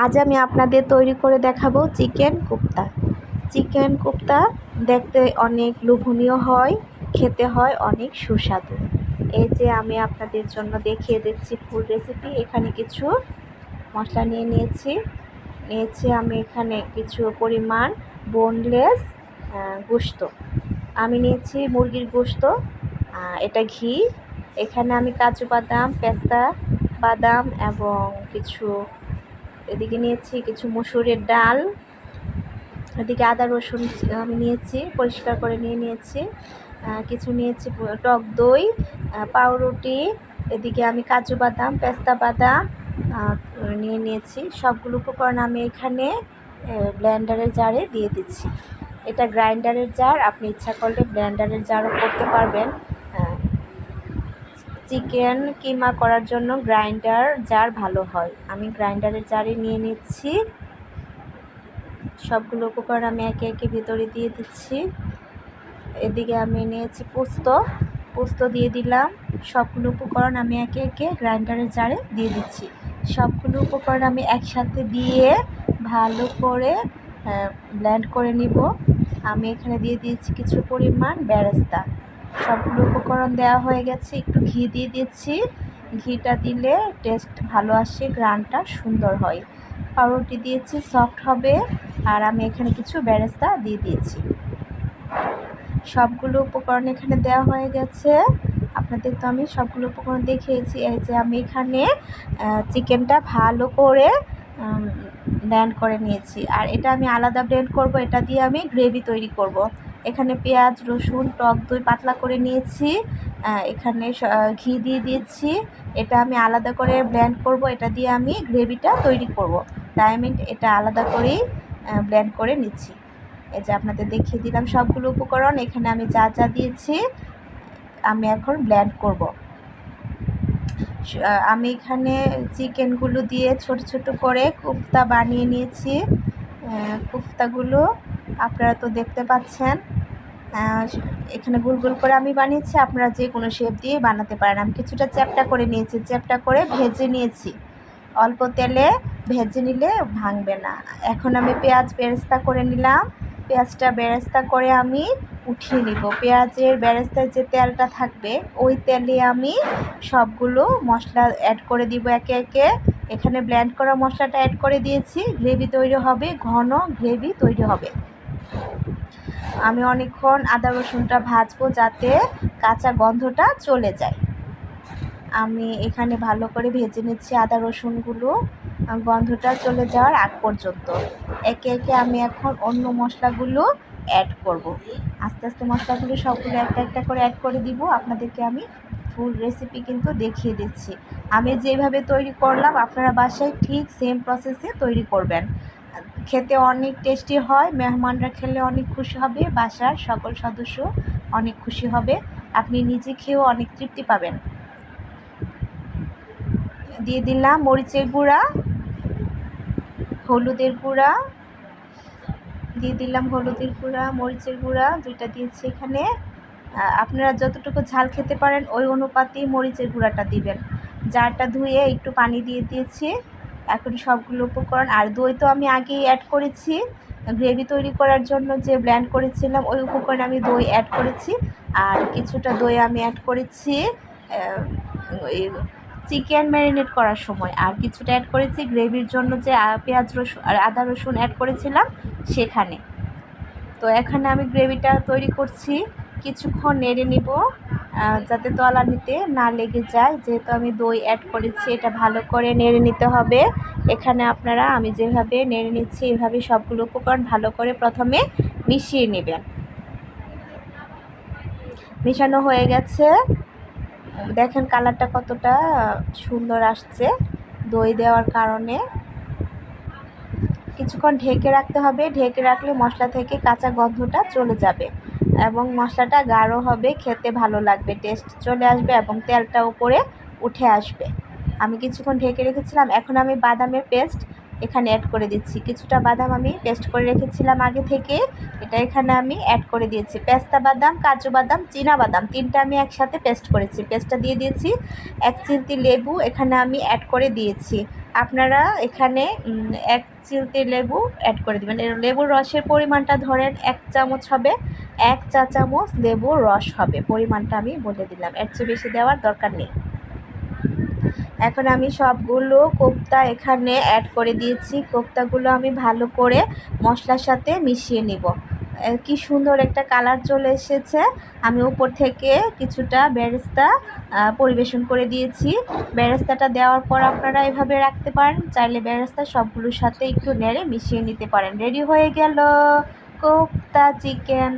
আজ আমি আপনাদের তৈরি করে দেখাবো চিকেন কোপ্তা। চিকেন কোপ্তা দেখতে অনেক লোভনীয় হয়, খেতে হয় অনেক সুস্বাদু। এই যে আমি আপনাদের জন্য দেখিয়ে দিচ্ছি ফুল রেসিপি এখানে কিছু মশলা নিয়ে নিয়েছি। নিয়েছি আমি এখানে কিছু পরিমাণ বোনলেস গোস্ত আমি নিয়েছি মুরগির গোস্ত এটা ঘি। এখানে আমি কাজু বাদাম, পেস্তা বাদাম এবং কিছু এদিকে নিয়েছি কিছু মসুরের ডাল, এদিকে আদা রসুন আমি নিয়েছি, পরিষ্কার করে নিয়ে নিয়েছি কিছু নিয়েছি টক দই পাউরুটি, এদিকে আমি কাজু বাদাম, পেস্তা বাদাম নিয়ে নিয়েছি। সবগুলো উপকরণ আমি এখানে ব্লেন্ডারের জারে দিয়ে দিচ্ছি। এটা গ্রাইন্ডারের জার, আপনি ইচ্ছা করলে ব্লেন্ডারের জারও করতে পারবেন। চিকেন কিমা করার জন্য গ্রাইন্ডার জার ভালো হয়। আমি গ্রাইন্ডারের জারে নিয়ে নিচ্ছি। সবগুলো উপকরণ আমি একে একে ভিতরে দিয়ে দিচ্ছি। এদিকে আমি নিয়েছি পোস্ত। পোস্ত দিয়ে দিলাম। সবগুলো উপকরণ আমি একে একে গ্রাইন্ডারের জারে দিয়ে দিচ্ছি। সবগুলো উপকরণ আমি একসাথে দিয়ে ভালো করে ব্ল্যান্ড করে নিব। আমি এখানে দিয়ে দিয়েছি কিছু পরিমাণ বেরেস্তা সবগুলো উপকরণ দেওয়া হয়ে গেছে। একটু ঘি দিয়ে দিচ্ছি। ঘিটা দিলে টেস্ট ভালো আসে গ্রানটা সুন্দর হয়। পাউরুটি দিয়েছি সফট হবে। আর আমি এখানে কিছু ব্যারেস্তা দিয়ে দিয়েছি। সবগুলো উপকরণ এখানে দেওয়া হয়ে গেছে। আপনাদের তো আমি সবগুলো উপকরণ দেখিয়েছি। এই যে আমি এখানে চিকেনটা ভালো করে ব্লেন্ড করে নিয়েছি। আর এটা আমি আলাদা ব্লেন্ড করব, এটা দিয়ে আমি গ্রেভি তৈরি করব। এখানে পেঁয়াজ, রসুন, টক দই পাতলা করে নিয়েছি। এখানে ঘি দিয়ে দিয়েছি। এটা আমি আলাদা করে ব্ল্যান্ড করব, এটা দিয়ে আমি গ্রেভিটা তৈরি করব। তাই আমি এটা আলাদা করেই ব্ল্যান্ড করে নিচ্ছি। এই যে আপনাদের দেখিয়ে দিলাম সবগুলো উপকরণ। এখানে আমি যা যা দিয়েছি, আমি এখন ব্ল্যান্ড করব। আমি এখানে চিকেনগুলো দিয়ে ছোট ছোট করে কোফতা বানিয়ে নিয়েছি। কোফতাগুলো আপনারা তো দেখতে পাচ্ছেন। এখানে গোল গোল করে আমি বানিয়েছি, আপনারা যে কোনো শেপ দিয়ে বানাতে পারেন। আমি কিছুটা চ্যাপটা করে নিয়েছি, চ্যাপটা করে ভেজে নিয়েছি। অল্প তেলে ভেজে নিলে ভাঙবে না। এখন আমি পেঁয়াজ বেরেস্তা করে নিলাম। পেঁয়াজটা বেরেস্তা করে আমি উঠিয়ে নিব। পেঁয়াজের বেরেস্তায় যে তেলটা থাকবে, ওই তেলে আমি সবগুলো মশলা অ্যাড করে দিব একে একে। এখানে ব্ল্যান্ড করা মশলাটা অ্যাড করে দিয়েছি। গ্রেভি তৈরি হবে, ঘন গ্রেভি তৈরি হবে। আমি অনেকক্ষণ আদা রসুনটা ভাজবো যাতে কাঁচা গন্ধটা চলে যায়। আমি এখানে ভালো করে ভেজে নিচ্ছি আদা রসুনগুলো। গন্ধটা চলে যাওয়ার আগ পর্যন্ত। একে একে আমি এখন অন্য মশলাগুলো অ্যাড করব। আস্তে আস্তে মশলাগুলো সবগুলো একটা একটা করে অ্যাড করে দিব। আপনাদেরকে আমি ফুল রেসিপি কিন্তু দেখিয়ে দিচ্ছি। আমি যেভাবে তৈরি করলাম, আপনারা বাসায় ঠিক সেম প্রসেসে তৈরি করবেন। খেতে অনেক টেস্টি হয়, মেহমানরা খেলে অনেক খুশি হবে, বাসার সকল সদস্য অনেক খুশি হবে। আপনি নিজে খেয়েও অনেক তৃপ্তি পাবেন। দিয়ে দিলাম মরিচের গুঁড়া, হলুদের গুঁড়া, দিয়ে দিলাম হলুদের গুঁড়া, মরিচের গুঁড়া, দুইটা দিয়েছি এখানে। আপনারা যতটুকু ঝাল খেতে পারেন, ওই অনুপাতেই মরিচের গুঁড়াটা দিবেন। জারটা ধুয়ে একটু পানি দিয়ে দিয়েছি। এখন সবগুলো উপকরণ। আর দই তো আমি আগেই অ্যাড করেছি। গ্রেভি তৈরি করার জন্য যে ব্ল্যান্ড করেছিলাম, ওই উপকরণ আমি দই অ্যাড করেছি। আর কিছুটা দই আমি অ্যাড করেছি ওই চিকেন ম্যারিনেট করার সময়। আর কিছুটা অ্যাড করেছি গ্রেভির জন্য যে পেঁয়াজ রসুন আর আদা রসুন অ্যাড করেছিলাম সেখানে। তো এখানে আমি গ্রেভিটা তৈরি করছি। কিছুক্ষণ নেড়ে নিব। যাতে তলানিতে না লেগে যায়, যেহেতু আমি দই অ্যাড করেছি, এটা ভালো করে নেড়ে নিতে হবে। এখানে আপনারা, আমি যেভাবে নেড়ে নিচ্ছি, এভাবে সবগুলো উপকরণ ভালো করে প্রথমে মিশিয়ে নেবেন। মিশানো হয়ে গেছে। দেখেন কালারটা কতটা সুন্দর আসছে দই দেওয়ার কারণে। কিছুক্ষণ ঢেকে রাখতে হবে। ঢেকে রাখলে মশলা থেকে কাঁচা গন্ধটা চলে যাবে। এবং মশলাটা গাঢ় হবে, খেতে ভালো লাগবে টেস্ট চলে আসবে এবং তেলটা উপরে উঠে আসবে। আমি কিছুক্ষণ ঢেকে রেখেছিলাম, এখন আমি বাদামের পেস্ট এখানে অ্যাড করে দিচ্ছি। কিছুটা বাদাম আমি পেস্ট করে রেখেছিলাম আগে থেকে। এটা এখানে আমি অ্যাড করে দিয়েছি। পেস্তা বাদাম, কাজু বাদাম, চীনা বাদাম, তিনটা আমি একসাথে পেস্ট করেছি। পেস্টটা দিয়ে দিয়েছি, এক চিলতি লেবু এখানে আমি অ্যাড করে দিয়েছি। আপনারা এখানে এক চিলতে লেবু অ্যাড করে দেবেন। লেবুর রসের পরিমাণটা ধরেন এক চামচ হবে, এক চা চামচ লেবুর রস হবে। পরিমাণটা আমি বলে দিলাম। এর চেয়ে বেশি দেওয়ার দরকার নেই। এখন আমি সবগুলো কোপ্তা এখানে অ্যাড করে দিয়েছি। কোপ্তাগুলো আমি ভালো করে মশলার সাথে মিশিয়ে নিব। কি সুন্দর একটা কালার চলে এসেছে। আমি উপর থেকে কিছুটা বেরেস্তা পরিবেশন করে দিয়েছি। বেরেস্তাটা দেওয়ার পর আপনারা এভাবে রাখতে পারেন। চাইলে বেরেস্তা সবগুলোর সাথে একটু নেড়ে মিশিয়ে নিতে পারেন। রেডি হয়ে গেল। কোপ্তা চিকেন।